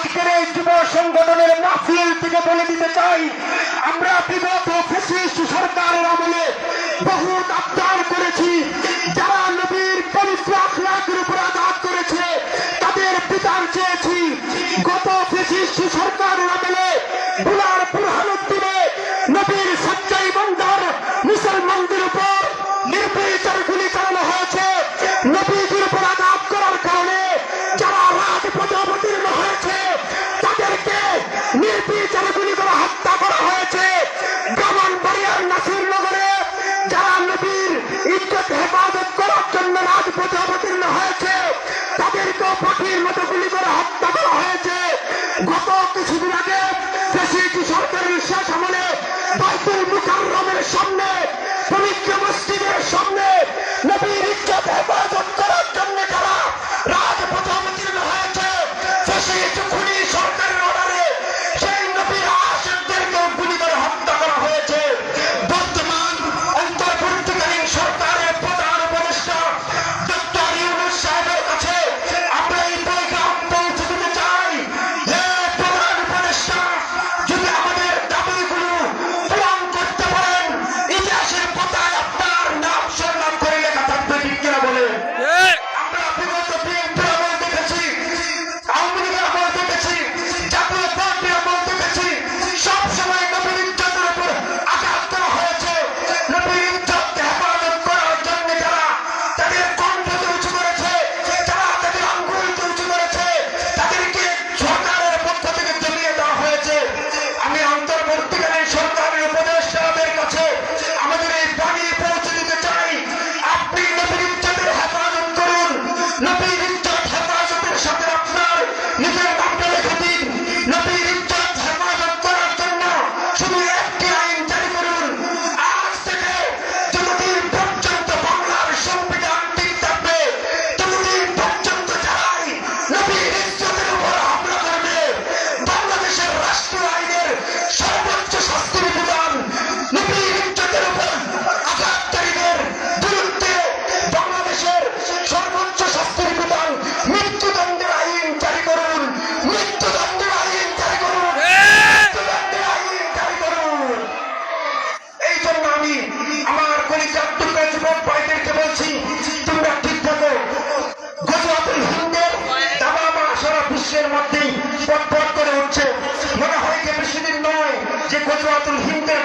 আজকের এই যুব সংগঠনের মাহফিল থেকে বলে দিতে চাই, আমরা বিগত ফেসিস্ট সরকারের আমলে বহু আবদার করেছি। যারা নবীর পবিত্র আখলাকের উপর আঘাত করেছে, তাদের বিচার চেয়েছি। গত ফেসিস্ট সরকারের আমলে বুলার বুরহানুদ্দিনে নবীর সচ্চাই বন্ধার মুসলমানদের উপর রাজপথে অবতীর্ণ হয়েছে, তাদেরকে পাখির মতো গুলি করে হত্যা করা হয়েছে। গত কিছুদিন আগে সরকারের শেষ আমলে সামনে, পবিত্র মসজিদের সামনে করা বিশ্বের মধ্যেই পটপট করে উঠছে। মনে হয় যে বেশি নয় যে কচুয়াতুল হিন্দের